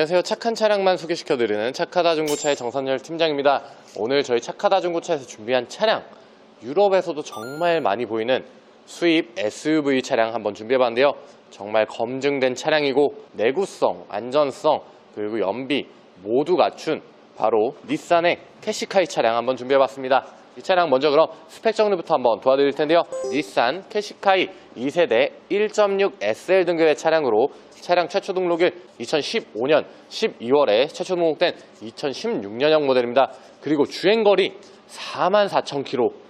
안녕하세요. 착한 차량만 소개시켜드리는 착하다 중고차의 정선열 팀장입니다. 오늘 저희 착하다 중고차에서 준비한 차량, 유럽에서도 정말 많이 보이는 수입 SUV 차량 한번 준비해봤는데요. 정말 검증된 차량이고 내구성, 안전성, 그리고 연비 모두 갖춘 바로 닛산의 캐시카이 차량 한번 준비해봤습니다. 이 차량 먼저 그럼 스펙 정리부터 한번 도와드릴 텐데요. 닛산 캐시카이 2세대 1.6 SL 등급의 차량으로 차량 최초 등록일 2015년 12월에 최초 등록된 2016년형 모델입니다. 그리고 주행거리 44,000km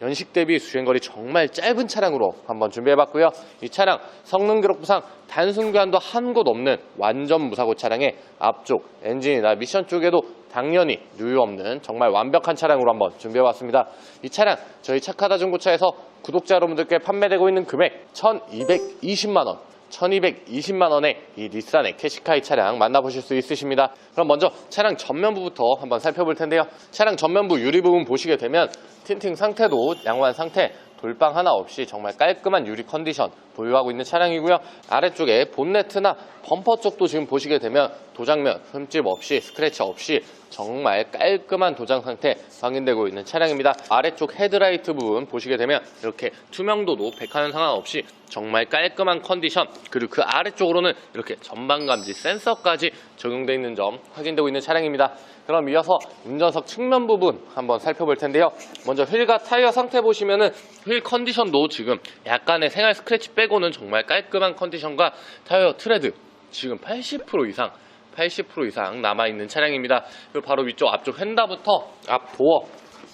연식 대비 주행거리 정말 짧은 차량으로 한번 준비해봤고요. 이 차량 성능 기록부상 단순 교환도 한 곳 없는 완전 무사고 차량의 앞쪽 엔진이나 미션 쪽에도 당연히 누유 없는 정말 완벽한 차량으로 한번 준비해봤습니다. 이 차량 저희 착하다 중고차에서 구독자 여러분들께 판매되고 있는 금액 1220만원 1220만 원의 이 닛산의 캐시카이 차량 만나보실 수 있으십니다. 그럼 먼저 차량 전면부부터 한번 살펴볼 텐데요. 차량 전면부 유리 부분 보시게 되면 틴팅 상태도 양호한 상태, 돌방 하나 없이 정말 깔끔한 유리 컨디션 보유하고 있는 차량이고요. 아래쪽에 본네트나 범퍼 쪽도 지금 보시게 되면 도장면 흠집 없이 스크래치 없이 정말 깔끔한 도장 상태 확인되고 있는 차량입니다. 아래쪽 헤드라이트 부분 보시게 되면 이렇게 투명도도 백화는 상관없이 정말 깔끔한 컨디션 그리고 그 아래쪽으로는 이렇게 전방 감지 센서까지 적용되어 있는 점 확인되고 있는 차량입니다. 그럼 이어서 운전석 측면 부분 한번 살펴볼 텐데요. 먼저 휠과 타이어 상태 보시면은 휠 컨디션도 지금 약간의 생활 스크래치 빼고는 정말 깔끔한 컨디션과 타이어 트레드 지금 80% 이상 80% 이상 남아있는 차량입니다. 그리고 바로 위쪽 앞쪽 휀다부터 앞 도어,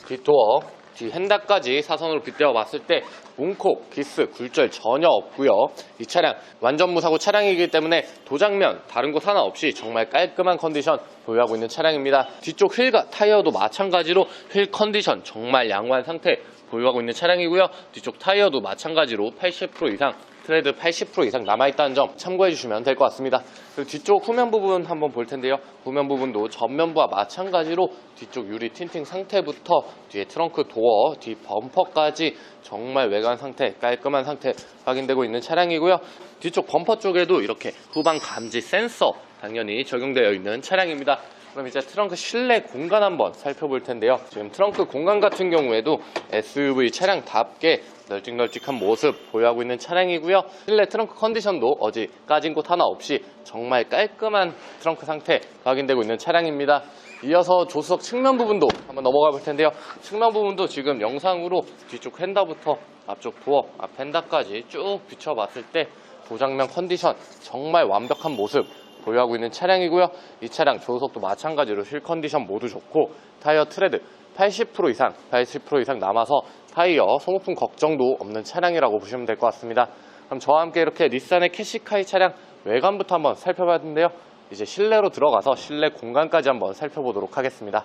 뒷도어, 뒤 휀다까지 사선으로 빗대어 봤을 때 문콕, 기스, 굴절 전혀 없고요. 이 차량 완전 무사고 차량이기 때문에 도장면 다른 곳 하나 없이 정말 깔끔한 컨디션 보유하고 있는 차량입니다. 뒤쪽 휠과 타이어도 마찬가지로 휠 컨디션 정말 양호한 상태 보유하고 있는 차량이고요. 뒤쪽 타이어도 마찬가지로 80% 이상 트레드 80% 이상 남아있다는 점 참고해 주시면 될 것 같습니다. 그리고 뒤쪽 후면 부분 한번 볼 텐데요. 후면 부분도 전면부와 마찬가지로 뒤쪽 유리 틴팅 상태부터 뒤에 트렁크 도어, 뒤 범퍼까지 정말 외관 상태, 깔끔한 상태 확인되고 있는 차량이고요. 뒤쪽 범퍼 쪽에도 이렇게 후방 감지 센서 당연히 적용되어 있는 차량입니다. 그럼 이제 트렁크 실내 공간 한번 살펴볼 텐데요. 지금 트렁크 공간 같은 경우에도 SUV 차량답게 널찍널찍한 모습 보유하고 있는 차량이고요. 실내 트렁크 컨디션도 어디 까진 곳 하나 없이 정말 깔끔한 트렁크 상태 확인되고 있는 차량입니다. 이어서 조수석 측면 부분도 한번 넘어가 볼 텐데요. 측면 부분도 지금 영상으로 뒤쪽 휀다부터 앞쪽 도어, 앞 휀다까지 쭉 비춰봤을 때 도장면 컨디션 정말 완벽한 모습 보유하고 있는 차량이고요. 이 차량 조수석도 마찬가지로 휠 컨디션 모두 좋고 타이어 트레드 80% 이상, 80% 이상 남아서 타이어 소모품 걱정도 없는 차량이라고 보시면 될 것 같습니다. 그럼 저와 함께 이렇게 닛산의 캐시카이 차량 외관부터 한번 살펴봤는데요. 이제 실내로 들어가서 실내 공간까지 한번 살펴보도록 하겠습니다.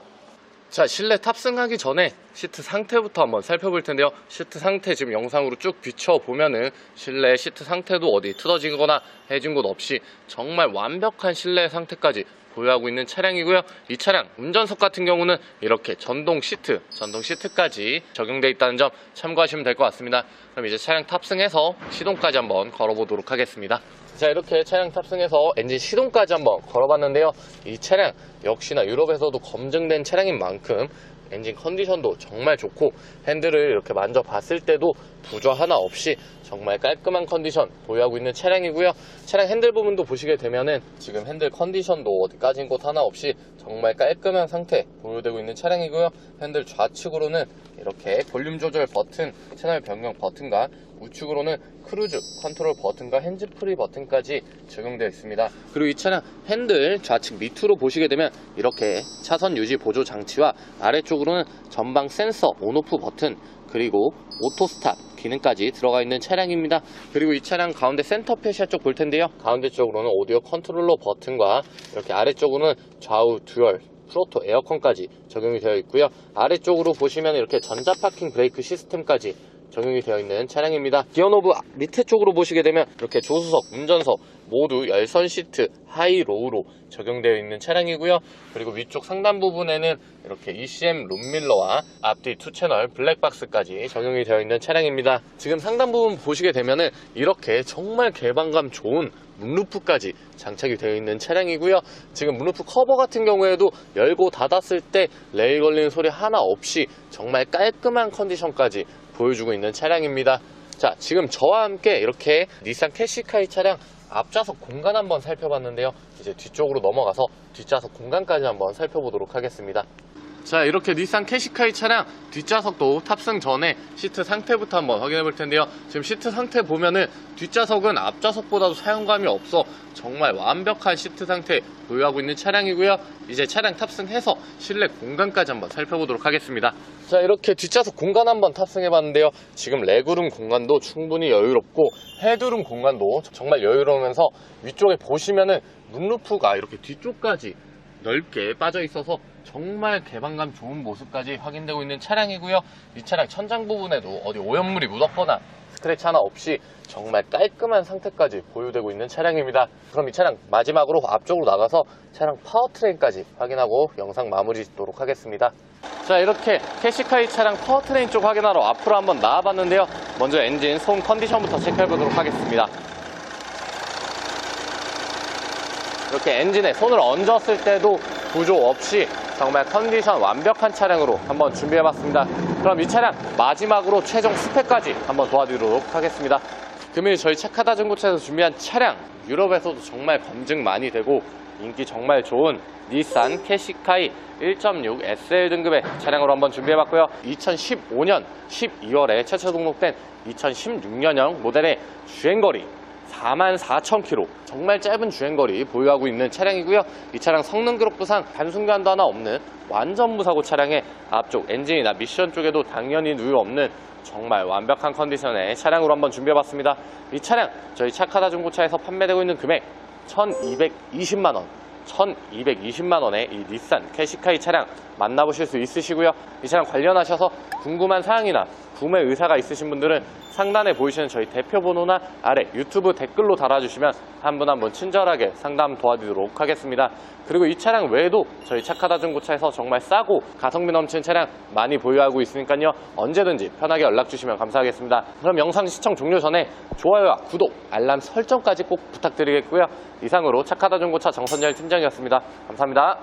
자, 실내 탑승하기 전에 시트 상태부터 한번 살펴볼 텐데요. 시트 상태 지금 영상으로 쭉 비춰보면은 실내 시트 상태도 어디 틀어지거나 해진 곳 없이 정말 완벽한 실내 상태까지 보유하고 있는 차량이고요. 이 차량 운전석 같은 경우는 이렇게 전동 시트, 전동 시트까지 적용되어 있다는 점 참고하시면 될 것 같습니다. 그럼 이제 차량 탑승해서 시동까지 한번 걸어보도록 하겠습니다. 자 이렇게 차량 탑승해서 엔진 시동까지 한번 걸어봤는데요 이 차량 역시나 유럽에서도 검증된 차량인 만큼 엔진 컨디션도 정말 좋고 핸들을 이렇게 만져봤을 때도 부저 하나 없이 정말 깔끔한 컨디션 보유하고 있는 차량이고요 차량 핸들 부분도 보시게 되면은 지금 핸들 컨디션도 어디 까진 곳 하나 없이 정말 깔끔한 상태 보유되고 있는 차량이고요 핸들 좌측으로는 이렇게 볼륨 조절 버튼, 채널 변경 버튼과 우측으로는 크루즈 컨트롤 버튼과 핸즈프리 버튼까지 적용되어 있습니다. 그리고 이 차량 핸들 좌측 밑으로 보시게 되면 이렇게 차선 유지 보조 장치와 아래쪽으로는 전방 센서 온오프 버튼 그리고 오토 스탑 기능까지 들어가 있는 차량입니다. 그리고 이 차량 가운데 센터 페시아 쪽 볼 텐데요. 가운데 쪽으로는 오디오 컨트롤러 버튼과 이렇게 아래쪽으로는 좌우 듀얼 프로토 에어컨까지 적용이 되어 있고요. 아래쪽으로 보시면 이렇게 전자 파킹 브레이크 시스템까지 적용이 되어 있는 차량입니다. 기어 노브 밑에 쪽으로 보시게 되면 이렇게 조수석, 운전석 모두 열선 시트 하이 로우로 적용되어 있는 차량이고요. 그리고 위쪽 상단 부분에는 이렇게 ECM 룸밀러와 앞뒤 투 채널 블랙박스까지 적용이 되어 있는 차량입니다. 지금 상단 부분 보시게 되면은 이렇게 정말 개방감 좋은 문루프까지 장착이 되어 있는 차량이고요. 지금 문루프 커버 같은 경우에도 열고 닫았을 때 레일 걸리는 소리 하나 없이 정말 깔끔한 컨디션까지 보여주고 있는 차량입니다. 자, 지금 저와 함께 이렇게 닛산 캐시카이 차량 앞좌석 공간 한번 살펴봤는데요. 이제 뒤쪽으로 넘어가서 뒷좌석 공간까지 한번 살펴보도록 하겠습니다. 자 이렇게 닛산 캐시카이 차량 뒷좌석도 탑승 전에 시트 상태부터 한번 확인해 볼 텐데요. 지금 시트 상태 보면은 뒷좌석은 앞좌석보다도 사용감이 없어 정말 완벽한 시트 상태 보유하고 있는 차량이고요. 이제 차량 탑승해서 실내 공간까지 한번 살펴보도록 하겠습니다. 자 이렇게 뒷좌석 공간 한번 탑승해 봤는데요. 지금 레그룸 공간도 충분히 여유롭고 헤드룸 공간도 정말 여유로우면서 위쪽에 보시면은 문루프가 이렇게 뒤쪽까지 넓게 빠져 있어서 정말 개방감 좋은 모습까지 확인되고 있는 차량이고요. 이 차량 천장 부분에도 어디 오염물이 묻었거나 스크래치 하나 없이 정말 깔끔한 상태까지 보유되고 있는 차량입니다. 그럼 이 차량 마지막으로 앞쪽으로 나가서 차량 파워트레인까지 확인하고 영상 마무리 짓도록 하겠습니다. 자 이렇게 캐시카이 차량 파워트레인 쪽 확인하러 앞으로 한번 나와봤는데요. 먼저 엔진 소음 컨디션부터 체크해보도록 하겠습니다. 이렇게 엔진에 손을 얹었을 때도 부조 없이 정말 컨디션 완벽한 차량으로 한번 준비해봤습니다. 그럼 이 차량 마지막으로 최종 스펙까지 한번 도와드리도록 하겠습니다. 금일 저희 착하다 중고차에서 준비한 차량 유럽에서도 정말 검증 많이 되고 인기 정말 좋은 닛산 캐시카이 1.6 SL 등급의 차량으로 한번 준비해봤고요. 2015년 12월에 최초 등록된 2016년형 모델의 주행거리 44,000km 정말 짧은 주행거리 보유하고 있는 차량이고요. 이 차량 성능 기록부상 단순간도 하나 없는 완전 무사고 차량의 앞쪽 엔진이나 미션 쪽에도 당연히 누유 없는 정말 완벽한 컨디션의 차량으로 한번 준비해봤습니다. 이 차량 저희 차카다 중고차에서 판매되고 있는 금액 1220만원. 1220만원의 이 닛산 캐시카이 차량 만나보실 수 있으시고요. 이 차량 관련하셔서 궁금한 사항이나 구매 의사가 있으신 분들은 상단에 보이시는 저희 대표 번호나 아래 유튜브 댓글로 달아주시면 한 분 한 분 친절하게 상담 도와드리도록 하겠습니다. 그리고 이 차량 외에도 저희 착하다 중고차에서 정말 싸고 가성비 넘치는 차량 많이 보유하고 있으니까요. 언제든지 편하게 연락 주시면 감사하겠습니다. 그럼 영상 시청 종료 전에 좋아요와 구독, 알람 설정까지 꼭 부탁드리겠고요. 이상으로 착하다 중고차 정선열 팀장이었습니다. 감사합니다.